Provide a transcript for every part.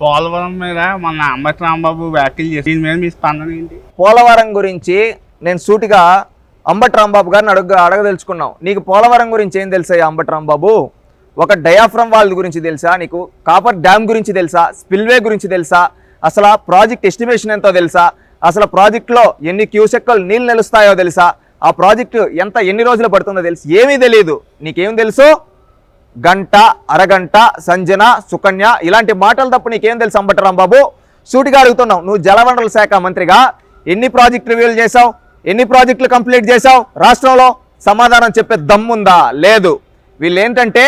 పోలవరం మీద మన అంబటి రాంబాబు వ్యాఖ్యలు చేసి దీని మీద మీ స్పందన ఏంటి? పోలవరం గురించి నేను సూటిగా అంబటి రాంబాబు గారిని అడుగు అడగదలుచుకున్నాం. నీకు పోలవరం గురించి ఏం తెలుసా అంబటి రాంబాబు? ఒక డయాఫ్రమ్ వాళ్ళ గురించి తెలుసా నీకు? కాపర్ డ్యామ్ గురించి తెలుసా? స్పిల్వే గురించి తెలుసా? అసలు ప్రాజెక్ట్ ఎస్టిమేషన్ ఎంతో తెలుసా? అసలు ప్రాజెక్ట్లో ఎన్ని క్యూసెక్కలు నీళ్ళు నిలుస్తాయో తెలుసా? ఆ ప్రాజెక్టు ఎంత ఎన్ని రోజులు పడుతుందో తెలుసు? ఏమీ తెలియదు నీకేం తెలుసు? గంట అరగంట సంజన సుకన్య ఇలాంటి మాటలు తప్ప నీకేం తెలుసు అంబటి బాబు? సూటిగా అడుగుతున్నావు. నువ్వు జలవనరుల శాఖ మంత్రిగా. ఎన్ని ప్రాజెక్ట్ రివ్యూలు చేశావు? ఎన్ని ప్రాజెక్టులు కంప్లీట్ చేశావు? రాష్ట్రంలో సమాధానం చెప్పే దమ్ముందా? లేదు. వీళ్ళు ఏంటంటే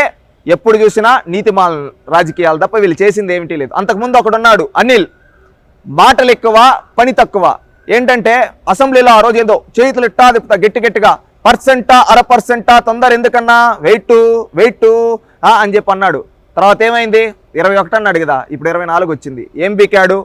ఎప్పుడు చూసినా నీతిమాల రాజకీయాలు తప్ప వీళ్ళు చేసింది ఏమిటి లేదు. అంతకుముందు ఒకడున్నాడు అనిల్. మాటలు ఎక్కువ పని తక్కువ. ఏంటంటే అసెంబ్లీలో ఆ రోజు ఏదో చేతులు ఇట్టా తిప్పుతా గట్టి గట్టిగా పర్సెంటా అర పర్సెంటా తొందర ఎందుకన్నా? వెయిట్ వెయిట్ అని చెప్పి అన్నాడు. తర్వాత ఏమైంది? ఇరవై ఒకటి అన్నాడు కదా ఇప్పుడు ఇరవై నాలుగు వచ్చింది. ఏం బీకాడు?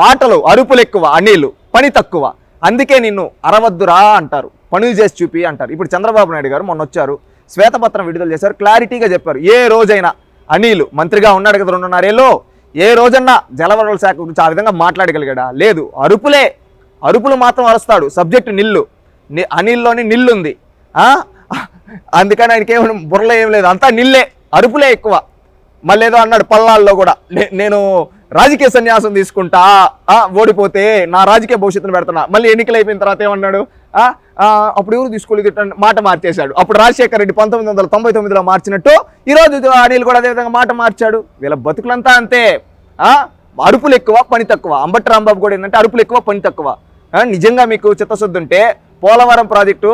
మాటలు అరుపులు ఎక్కువ అనిలు పని తక్కువ. అందుకే నిన్ను అరవద్దురా అంటారు. పనులు చేసి చూపి అంటారు. ఇప్పుడు చంద్రబాబు నాయుడు గారు మొన్న వచ్చారు శ్వేతపత్రం విడుదల చేశారు క్లారిటీగా చెప్పారు. ఏ రోజైనా అనిలు మంత్రిగా ఉన్నాడు కదా రెండున్నరేళ్ళు ఏ రోజన్నా జలవనరుల శాఖ గురించి ఆ విధంగా మాట్లాడగలిగాడా? లేదు. అరుపులే అరుపులు మాత్రం అరుస్తాడు. సబ్జెక్టు నిల్లు. అనిల్లోని నిల్లు ఉంది అందుకని ఆయనకి ఏమి బుర్రలో ఏం లేదు. అంతా నిల్లే అరుపులే ఎక్కువ. మళ్ళీ ఏదో అన్నాడు పల్లాల్లో కూడా. నే- నేను రాజకీయ సన్యాసం తీసుకుంటా ఆ, ఓడిపోతే నా రాజకీయ భవిష్యత్తును పెడుతున్నా. మళ్ళీ ఎన్నికలు అయిపోయిన తర్వాత ఏమన్నాడు? అప్పుడు ఎవరు తీసుకోలేదు మాట మార్చేశాడు. అప్పుడు రాజశేఖర రెడ్డి పంతొమ్మిది వందల తొంభై తొమ్మిదిలో మార్చినట్టు ఈరోజు అనిల్ కూడా అదే విధంగా మాట మార్చాడు. వీళ్ళ బతుకులంతా అంతే. అరుపులు ఎక్కువ పని తక్కువ. అంబటి రాంబాబు కూడా ఏంటంటే అరుపులు ఎక్కువ పని తక్కువ. నిజంగా మీకు చిత్తశుద్ధి ఉంటే పోలవరం ప్రాజెక్టు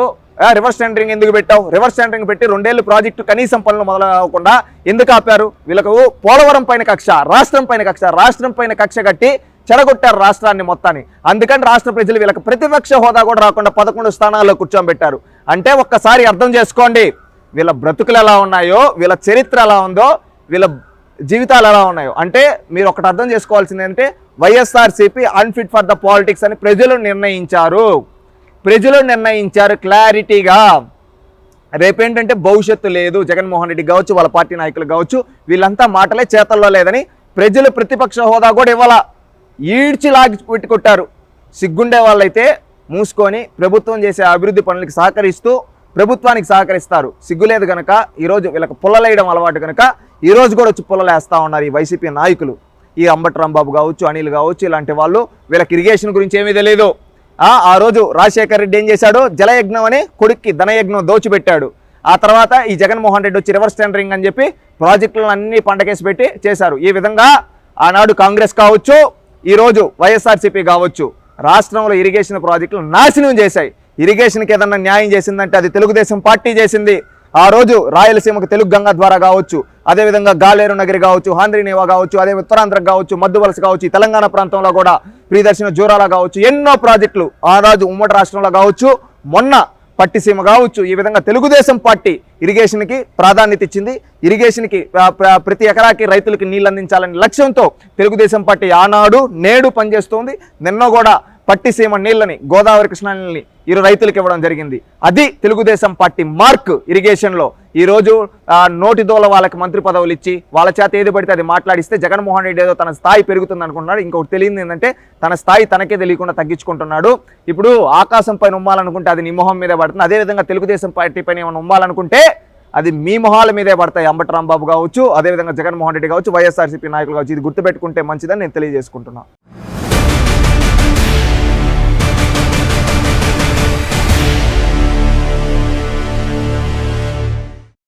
రివర్స్ టెండరింగ్ ఎందుకు పెట్టావు? రివర్స్ టెండరింగ్ పెట్టి రెండేళ్ళు ప్రాజెక్టు కనీసం పనులు మొదలవకుండా ఎందుకు ఆపారు? వీళ్ళకు పోలవరం పైన కక్ష రాష్ట్రం పైన కక్ష రాష్ట్రం పైన కక్ష కట్టి చెడగొట్టారు రాష్ట్రాన్ని మొత్తాన్ని. అందుకని రాష్ట్ర ప్రజలు వీళ్ళకి ప్రతిపక్ష హోదా కూడా రాకుండా పదకొండు స్థానాల్లో కూర్చోబెట్టారు అంటే ఒక్కసారి అర్థం చేసుకోండి వీళ్ళ బ్రతుకులు ఎలా ఉన్నాయో వీళ్ళ చరిత్ర ఎలా ఉందో వీళ్ళ జీవితాలు ఎలా ఉన్నాయో. అంటే మీరు ఒకటి అర్థం చేసుకోవాల్సింది ఏంటంటే YSRCP unfit for the politics అని ప్రజలు నిర్ణయించారు. ప్రజలు నిర్ణయించారు క్లారిటీగా. రేపేంటంటే భవిష్యత్తు లేదు జగన్మోహన్ రెడ్డి కావచ్చు వాళ్ళ పార్టీ నాయకులు కావచ్చు వీళ్ళంతా మాటలే చేతల్లో లేదని ప్రజలు ప్రతిపక్ష హోదా కూడా ఇవ్వాల? ఈడ్చి లాగి పెట్టుకుంటారు. సిగ్గుండే వాళ్ళైతే మూసుకొని ప్రభుత్వం చేసే అభివృద్ధి పనులకు సహకరిస్తూ ప్రభుత్వానికి సహకరిస్తారు. సిగ్గులేదు కనుక ఈరోజు వీళ్ళకి పుల్లలేయడం అలవాటు కనుక ఈరోజు కూడా వచ్చి పుల్లలేస్తా ఉన్నారు ఈ వైసీపీ నాయకులు. ఈ అంబట్ రాంబాబు కావచ్చు అనిల్ కావచ్చు ఇలాంటి వాళ్ళు వీళ్ళకి ఇరిగేషన్ గురించి ఏమీ తెలియదు ఆ రోజు రాజశేఖర్ రెడ్డి ఏం చేశాడు? జలయజ్ఞం అని కొడుక్కి ధనయజ్ఞం దోచిపెట్టాడు. ఆ తర్వాత ఈ జగన్మోహన్ రెడ్డి వచ్చి రివర్స్ టెండరింగ్ అని చెప్పి ప్రాజెక్టులను అన్ని పండకేసి పెట్టి చేశారు. ఈ విధంగా ఆనాడు కాంగ్రెస్ కావచ్చు ఈరోజు వైఎస్ఆర్సీపీ కావచ్చు రాష్ట్రంలో ఇరిగేషన్ ప్రాజెక్టులు నాశనం చేశాయి. ఇరిగేషన్కి ఏదన్నా న్యాయం చేసిందంటే అది తెలుగుదేశం పార్టీ చేసింది. ఆ రోజు రాయలసీమకు తెలుగు గంగ ద్వారా కావచ్చు అదేవిధంగా గాలేరు నగరి కావచ్చు హాంద్రీనేవా కావచ్చు అదే ఉత్తరాంధ్ర కావచ్చు మధ్య కావచ్చు తెలంగాణ ప్రాంతంలో కూడా ప్రియదర్శన జోరాల కావచ్చు ఎన్నో ప్రాజెక్టులు ఆరాజు ఉమ్మడి రాష్ట్రంలో కావచ్చు మొన్న పట్టిసీమ కావచ్చు ఈ విధంగా తెలుగుదేశం పార్టీ ఇరిగేషన్కి ప్రాధాన్యత ఇచ్చింది. ఇరిగేషన్కి ప్రతి ఎకరాకి రైతులకి నీళ్ళు అందించాలనే లక్ష్యంతో తెలుగుదేశం పార్టీ ఆనాడు నేడు పనిచేస్తోంది. నిన్న కూడా పట్టిసీమ నీళ్ళని గోదావరి కృష్ణా నీళ్ళని ఇరు రైతులకు ఇవ్వడం జరిగింది. అది తెలుగుదేశం పార్టీ మార్క్ ఇరిగేషన్లో. ఈ రోజు నోటి దోల వాళ్ళకి మంత్రి పదవులు ఇచ్చి వాళ్ళ చేత ఏది పడితే అది మాట్లాడిస్తే జగన్మోహన్ రెడ్డి ఏదో తన స్థాయి పెరుగుతుంది అనుకుంటున్నాడు ఇంకొకటి తెలియదు ఏంటంటే తన స్థాయి తనకే తెలియకుండా తగ్గించుకుంటున్నాడు. ఇప్పుడు ఆకాశం పైన ఉమ్మాలనుకుంటే అది నీ మొహం మీదే పడుతుంది. అదేవిధంగా తెలుగుదేశం పార్టీ పైన ఏమైనా ఉమ్మాలనుకుంటే అది మీ మొహాల మీదే పడతాయి. అంబటరాం బాబు కావచ్చు అదేవిధంగా జగన్మోహన్ రెడ్డి కావచ్చు వైఎస్ఆర్సీపీ నాయకులు కావచ్చు. ఇది గుర్తుపెట్టుకుంటే మంచిదని నేను తెలియజేసుకుంటున్నాను